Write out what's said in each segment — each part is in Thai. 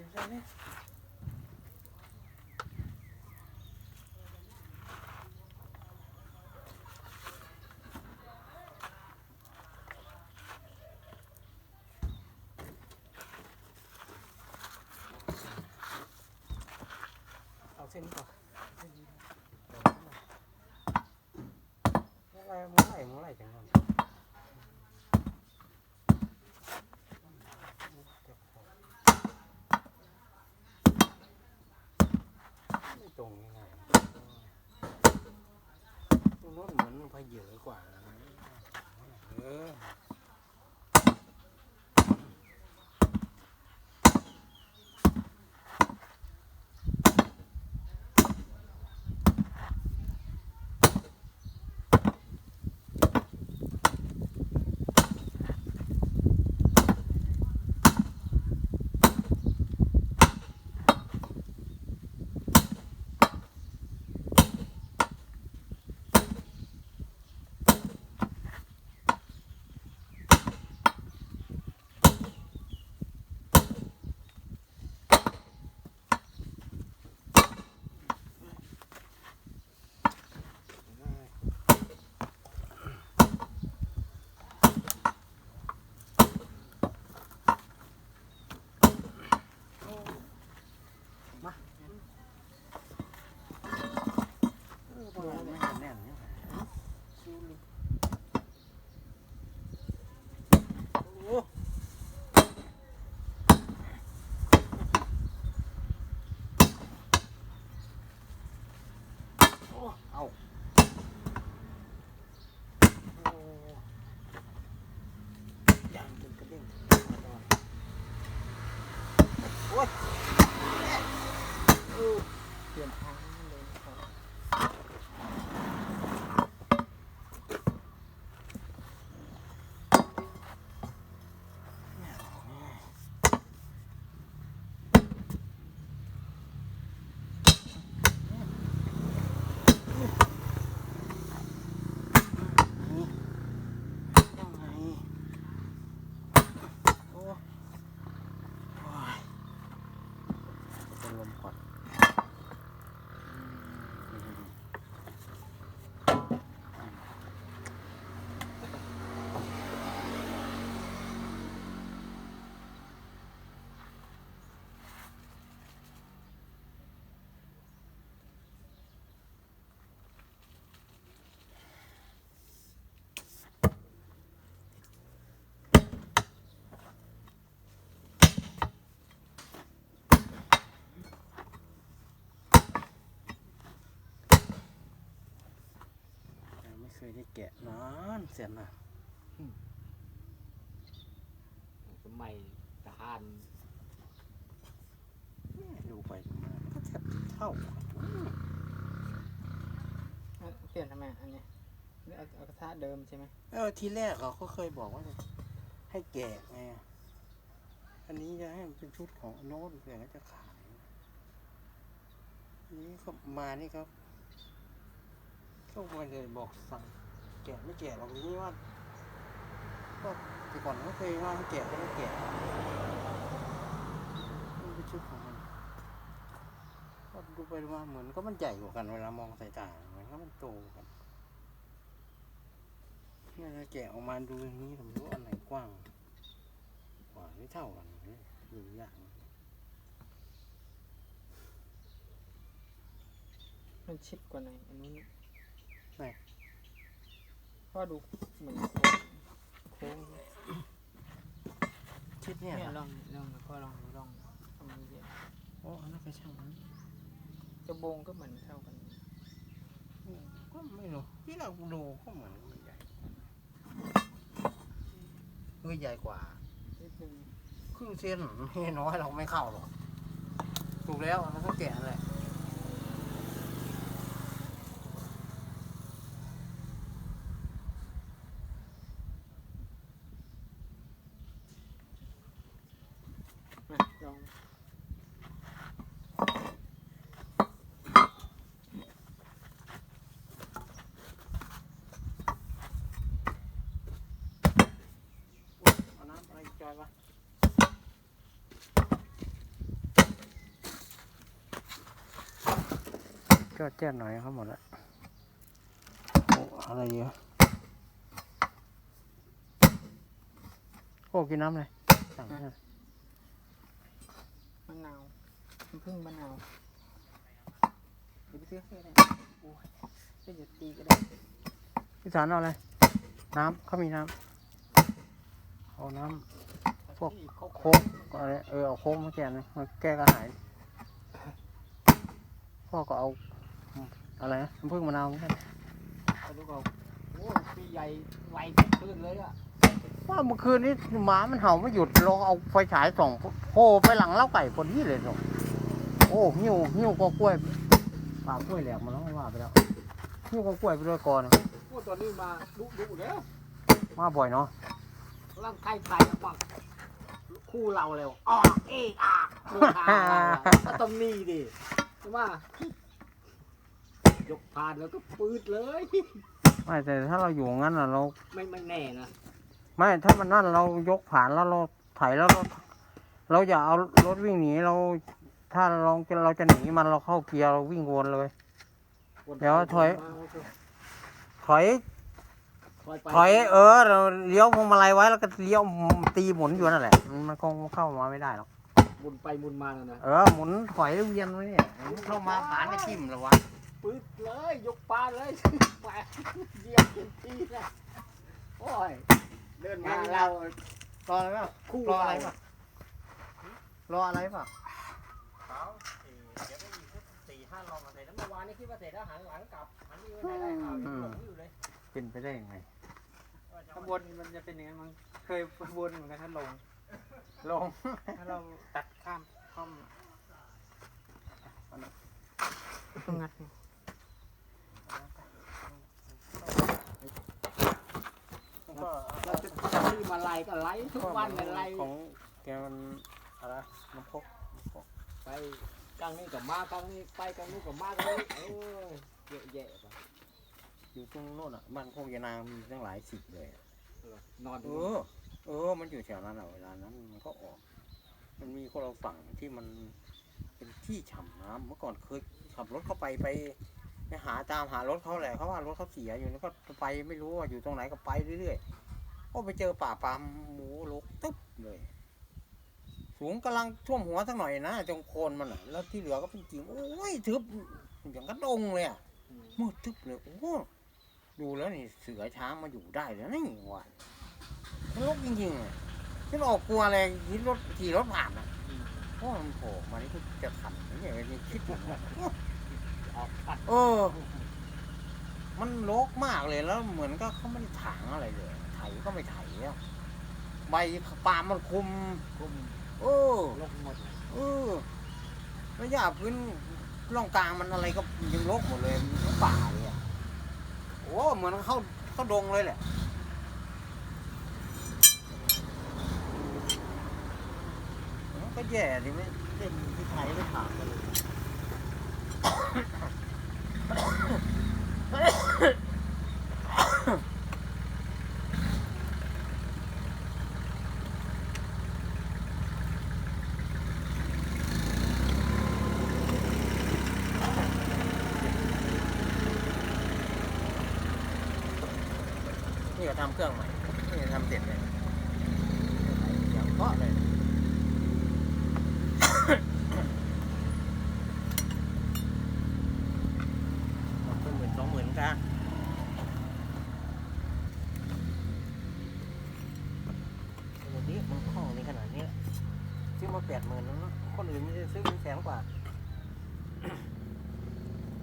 กินได้ไหมเอาเส้นนี้ก่อนเส้นนี้เมื่อไหรเมื่อไหรเมื่อไหรจังก่อนไม่ ตรงยังไงตรงโน้นเหมือนมันพเยอะกว่านะเออ ยังไม่เคยได้แกะนานเสียนะสมัยทหารแม่ดูไปดูมาก็แทบเท่ากันอะเปลี่ยนทำไมอันเนี้ยนี่เอาเอากระทะเดิมใช่ไหมเออทีแรกเขาก็เคยบอกว่า ให้แกะไงอันนี้จะให้มันเป็นชุดของโน้ตเพื่อเขาจะขายทีนี้เขามานี่ครับเขาไม่ได้บอกสั่ง แกะไม่แกะหรอกทีนี้ว่าก็แต่ก่อนเขาเคยว่าให้แกะก็ไม่แกะมันเป็นชุดของมันก็ดูไปดูมาเหมือนก็มันใหญ่กว่ากันเวลามองสายตาเหมือนก็มันโตกว่ากันเนี่ยเราแกะออกมาดูอย่างนี้ผมรู้อันไหนกว้างกว่าหรือเท่ากันเนี่ยดูยากมันชิดกว่าไหนอันนู้นไหน ก็ดูเหมือนโค้งชิดๆเนี่ยเนี่ยเหรลอองลองก็ลองดูลองทำมันเยอะโอ้อันนั้นก็ช่างมันกระโบงก็เหมือนเท่ากันอืมก็ไม่รู้ที่เราดูก็เหมือนมันใหญ่เฮ้ยใหญ่กว่านิดนึงครึ่งเซนไม่น้อยเราไม่เข้าหรอกถูกแล้วอันนั้นก็แกะนั่นแหละ มาลอง เอาน้ำอะไรจอยวะ จอดแจ้หน่อยเขาหมดละโอ้อะไรเยอะโอ้กินน้ำเลยสั่งให้มะนาวน้ำผึ้งมะนาวเดี๋ยวไปซื้อให้ก็ได้โอ้ยจะหยุดตีก็ได้พี่สารเอาอะไรน้ำเขามีน้ำเอาน้ำพวกโค้กอะไรเออเอาโค้กมาแกนะมาแก้กระหายพ่อก็เอา อะไรนะน้ำผึ้งมะนาวเหมือนกันเขาดูบอกโอ้พี่ใหญ่ไวขึ้นเลยอะว่าเมื่อคืนนี้หมามันเห่าไม่หยุดลองเอาไฟฉายส่องโผล่ไปหลังเล้าไก่พอดีเลยส่งโอ้หิ้วหิ้วก็กล้วยปากกล้วยแหลกมาแล้วว่าไปแล้วหิ้วก็กล้วยไปด้วยก่อนพวกตัวนี้มาดุดุแล้วมาบ่อยเนาะร่างไข่ไข่อะบังคู่เราเร็วออกเอกอากเดินทางเราอะก็ต้องมีดิใช่ไหม ยกผ่านแล้วก็ปืดเลย ไม่แต่ถ้าเราอยู่งั้นน่ะเรา ไม่ไม่แน่นะไม่ถ้ามันนั่นเรายกผ่านแล้วเราไถแล้วเราเราอย่าเอารถวิ่งหนีเรา ถ้าเราจะเราจะหนีมันเราเข้าเกียร์เราวิ่งวนเลย เดี๋ยวถอย ถอยถอยไปถอยเออเราเลี้ยวพวงมาลัยไว้แล้วก็เลี้ยวตีหมุนอยู่นั่นแหละมันมันคงเข้ามาไม่ได้หรอกหมุนไปหมุนมาแล้วนะ เออหมุนถอยเวียนไว้เนี่ยเข้ามาผ่านไม่ทิ่มหรอวะ ปืดเลยยกปลาเลยแหวกเหยียบเต็มที่เลยโอ้ยเดินมาเรา รออะไรป่ะคู่รออะไรเราป่ะรออะไรป่ะเขาเดี๋ยวไม่มีสี่ห้าลองอะไรแล้วเมื่อวานนี้คิดว่าเสร็จแล้วหันหลังกลับหันนี่ไม่ได้ข่าวยังหลงอยู่เลยเป็นไปได้ยังไงขบวนมันจะเป็นอย่างนั้นมันเคยขบวนเหมือนกันถ้าลง ลง ถ้าเราตัดข้ามข้อมต้องงัด ก็เราจะซื้อมาไล่ก็ไล่ทุกวันเลยไล่ของแกมันอะไรน้ำพกไปกลางนี้กับมากลางนี้ไปกลางนู้นกับมากลางนี้เออเยอะแยะไปอยู่ตรงโน่นอะบ้านโคกยานางมีตั้งหลายสิบเลยอะนอนเออเออ มันอยู่แถวนั้นอะเวลานั้นมันก็ออก มันมีคนเราฝั่งที่มันเป็นที่ฉ่ำน้ำเมื่อก่อนเคยขับรถเข้าไปไป ไปหาตามหารถเขาแหละเขาว่ารถเขาเสียอยู่แล้วก็ไปไม่รู้ว่าอยู่ตรงไหนก็ไปเรื่อยๆก็ไปเจอป่าปามหมูลกตึ๊บเลยสูงกำลังท่วมหัวสักหน่อยนะจงโคนมันอะ แล้วที่เหลือก็เป็นจริงโอ้ยทึบอย่างกระดงเลยอะมืดทึบเลยโอ้โหดูแล้วนี่เสือช้างมาอยู่ได้เลยนี่วะมันลกจริงๆอะฉันออกกลัวเลยขี่รถขี่รถผ่านอะเพราะมันโผล่มานี่ก็จะทันเนี่ยนี่คิดว่าออกตัด เออ มันลกมากเลยแล้ว เหมือนก็เขาไม่ได้ถางอะไรเลย ไถก็ไม่ไถอะใบปาล์มมันคุมกุมเออลงหมดเลยเออแล้วหญ้าพื้นร่องกลางมันอะไรก็ยังรกหมดเลยมันป่าเลยอะโอ้เหมือนเข้าเข้าดงเลยแหละมันก็แย่ดิไม่เล่นที่ไทยไม่ถามกันเลยนี่ก็ ทำเครื่องใหม่นี่ทำเสร็จเลยอย่างเพาะเลยหมดเป็นหมื่นสองหมื่นกันปกติมันคล่องในขนาดนี้แหละซื้อมาแปดหมื่นแล้วเนอะคนอื่นไม่ได้ซื้อเป็นแสนกว่า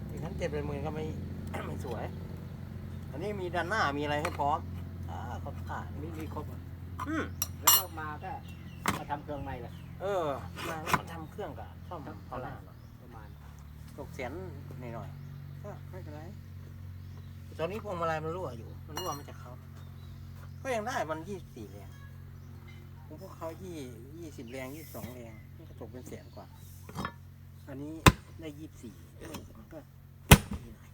ถึงขั้นเจ็ดเป็นหมื่นก็ไม่ไม่สวย อันนี้มีด้านหน้ามีอะไรให้พร้อม อ่าเขาถ่ายมีมีครบอะอืมแล้วก็มาก็มาทำเครื่องใหม่แหละเออมามาทำเครื่องกับซ่อมตอนหน้าหน่อยประมาณตกเสียนหน่อยหน่อยๆก็ไม่เป็นไร ตอนนี้พวงมาลัยมันรั่วอยู่ มันรั่วมาจากเขาก็ยังได้มันยี่สี่แรงของพวกเขายี่ยี่สิบแรงยี่สองแรงนี่ก็ตกเป็นแสนกว่า อันนี้ได้ยี่สี่มันก็ดีหน่อย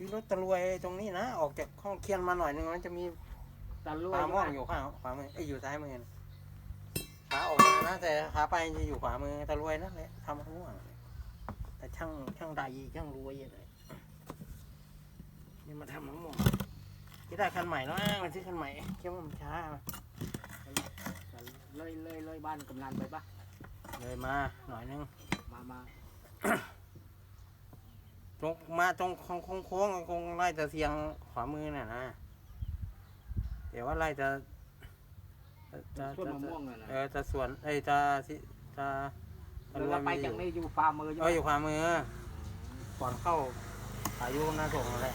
ซื้อรถตะรวยตรงนี้นะ ออกจากห้องเคียนมาหน่อยนึงมันจะมีตะลุยปลาม่วงอยู่ข้างขวามือไอ้ยอยู่ซ้ายมือนะขาออกมานะแต่ขาไปจะอยู่ขวามือตะรวยนั่นแหละทำทั้งวันแต่ช่างช่างใดช่างรวยอะไรนี่มาทำทั้งหมดจะได้คันใหม่แล้วอ้างมันซื้อคันใหม่คิดว่ามันช้าเลยเลยเลยบ้านกำนันไปปะเลยมาหน่อยนึงมามา ตรงมาตรงโค้งโค้งๆตรงไล่ตะเสียงขวามือน่ะนะเดี๋ยวว่าไล่จะจะต้นจะมะม่วงน่ะนะเออจะสวนเอ้ยจะสิจะเราไปจากนี่อยู่ฟาร์มมือใช่เอไหมออยู่ขวามือก่อนเข้าอายุหน้าส่งอะไร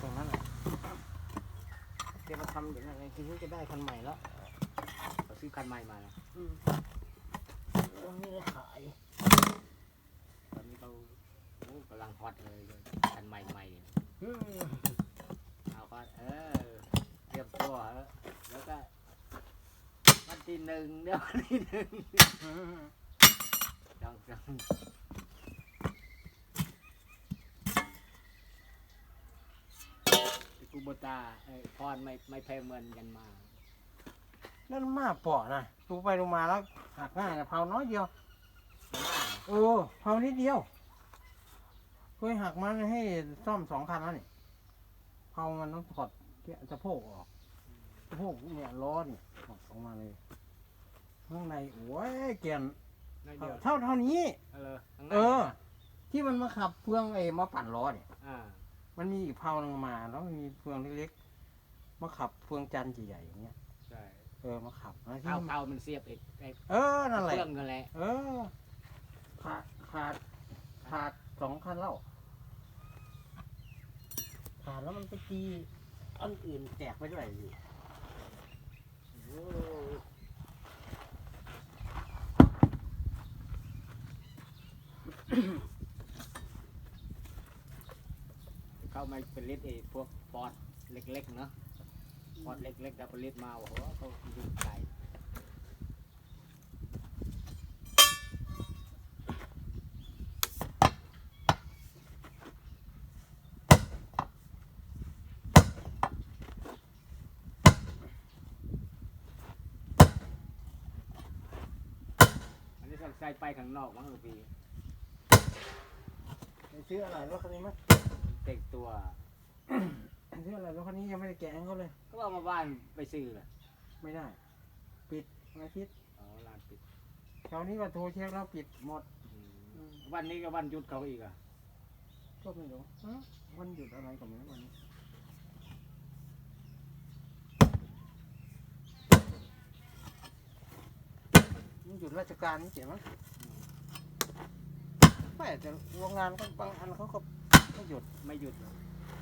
ตรงนั้นแหละเดี๋ยวมาทำอย่างไรทีนี้จะได้คันใหม่แล้วเขาซื้อคันใหม่มานะตรงนี้ขาย ตอนนี้เขาโอ้ กำลังฮอตเลยคันใหม่ใหม่เอาก็เออเตรียมตัวแล้วก็วันที่หนึ่งเดี๋ยววันที่หนึ่งจังจังกูโบตาไอ้พรไม่ไม่แพ้เหมือนกันมา นั่นมากปาะนะดูไปดูมาแล้วหักง่ายนะเผาน้อยเดียวเออเผานิดเดียว เคยหักมันให้ซ่อมสองคันแล้วนี่เผามันต้องถอดเกียร์สะโพกออกสะโพกเนี่ยล้อเนี่ยถอดออกมาเลยข้างในโอ้ยเกียนน้อยเดียวเท่าเท่านี้ เออข้างในเออ ที่มันมาขับเฟืองเอมาปั่นล้อเนี่ย อ่ามันมีอีกเผาหนึงมาแล้วมันมีเฟืองเล็กๆมาขับเฟืองจันทร์ใหญ่ๆอย่างเงี้ยใช่เออมาขับนะที่เท้ามันเท้ามันเสียบไอ้ไอ้เออนั่นแหละ เครื่องกันแหละ เออขาดขาดขาดสองคันแล้ว ขาดแล้วมันไปตีอันอื่นแตกไปด้วยสิโอ้เข้ามาเป็นลิตรไอพวกปอดเล็กๆเนาะปอดเล็กๆดับเบิลลิตรมาโอ้โหเขายิงไก่อันนี้ต้องใส่ ไปข้างนอกมั้งลูกพี่ไปซื้ออะไรรถคันนี้มั้ยเต็กตัว ซื้ออะไรรถคันนี้ยังไม่ได้แกะให้เขาเลย ก็เอามาบ้านไปซื้อเลยไม่ได้ ปิดวันอาทิตย์อ๋อร้านปิดแถวนี้ก็โทรเช็คแล้วปิดหมด อืมวันนี้ก็วันหยุดเขาอีกอะ ก็ไม่รู้ฮะวันหยุดอะไรก็ไม่รู้วันนี้ มันหยุดราชการนี่เจ๋งมั้ยไม่แต่โรงงานก็บางอันเขาก็ไม่หยุด ไม่หยุดหรอก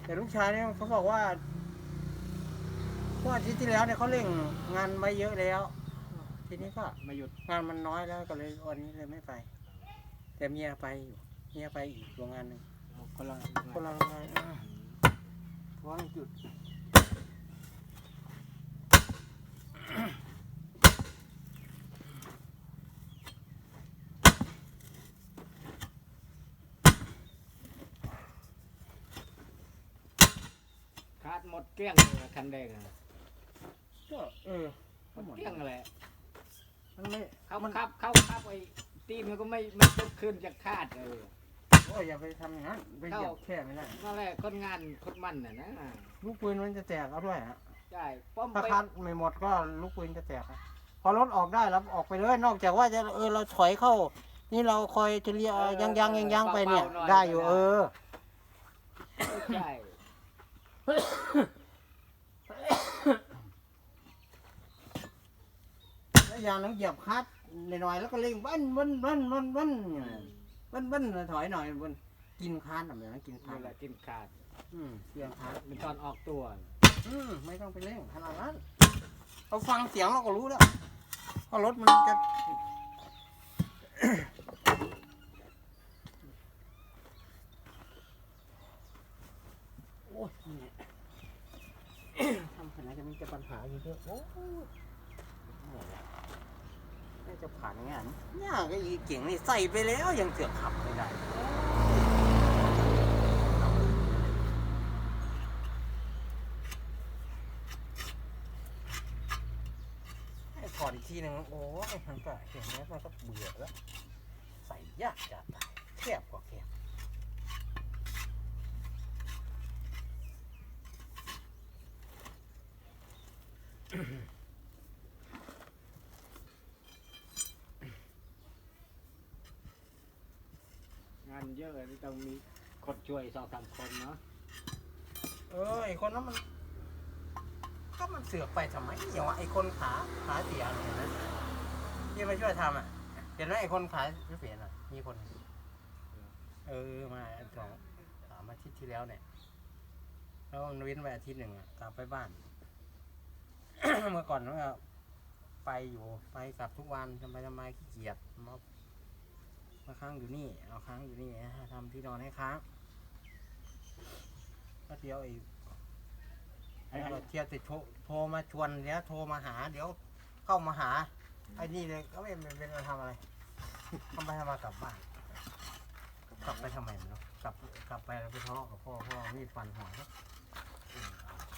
แต่ลูกชายเนี่ยเขาบอกว่าเมื่ออาทิตย์ที่แล้วเนี่ยเขาเร่งงานไว้เยอะแล้ว ทีนี้ก็ไม่หยุดงานมันน้อยแล้วก็เลยวันนี้เลยไม่ไป แต่เมียไปอยู่เมียไปอีกโรงงานหนึ่งคนละคนละโรงงานอะเพราะมันจุดคาด หมดเกลี้ยงเลยคันแดงอะก็เออหมดเกลี้ยงเลย มันไม่เขามันขับเขาขับไอ้ตีนมันก็ไม่ไม่ยกขึ้นจากคาดเลย โอ้ยอย่าไปทำอย่างนั้นไปเหยียบแค่ไม่ได้นั่นแหละคนงานคนมันน่ะนะลูกปืนมันจะแตกเอาด้วยฮะใช่ป้อมถ้าไปคัดไม่หมดก็ลูกปืนจะแตกอะพอรถออกได้แล้วออกไปเลยนอกจากว่าจะเออเราถอยเข้า นี่เราคอยจะเรียยังยังยังยังไปเนี่ย ได้อยู่เออ ใช่ แล้วอย่างนั้นเหยียบคลัดหน่อยๆแล้วก็เร่งบันบันบันบันบันบันบันถอยหน่อยบันกินคานแบบนั้นกินคานี่นแหละกินขาดอืมเสียงคานเป็นตอนออกตัว อืมไม่ต้องไปเร่งขนาดนั้นเราฟังเสียงเราก็รู้แล้วว่ารถมันจะโอ้ยเนี่ยทำขนาด จะปัญหาอยู่เยอะโอ้ยน่าจะผ่านงานเนี่ยก็อีเก่งนี่ใส่ไปแล้วยังเสือกขับไม่ได้ทถอดอีทีหนึ่งโอ้ยมันก็เห็นไหมมันก็เบื่อแล้ว ใส่ยากจะตายแคบกว่าแคบ งานเยอะนี่ ต้องมีคนช่วยสองสามคนเนาะเออไอคนนั้นมัน ก็มันเสือกไปทำไมอย่างวะไอคนขาขาเสียเนี่ยนะที่มาช่วยทำอะเห็นไหมไอคนขาเสียน่ะ มีคน เออมาสองสามอาทิตย์ที่แล้วเนี่ย แล้วมันเว้นไปอาทิตย์หนึ่งอะกลับไปบ้าน เมื่อก่อนมันก็ไปอยู่ไปกลับทุกวันทำไปทำไมขี้เกียจมา มาค้างอยู่นี่ เอาค้างอยู่นี่ทำที่นอนให้ค้างก็เที่ยวไอ้ไอ้ไอ้เที่ยวติดโทรโทรมาชวนเดี๋ยวโทรมาหา เดี๋ยวเข้ามาหาไอ้นี่เลยก็ไม่เป็นเป็นทำอะไรทำไปทำมากลับบ้านกลับไปทำไมไม่รู้กลับกลับไปแล้วไปทะเลาะกับพ่อพ่อมีดฟันหัวเขา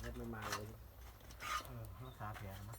เล็ดไม่มาเลยเออรักษาแผลมั้ย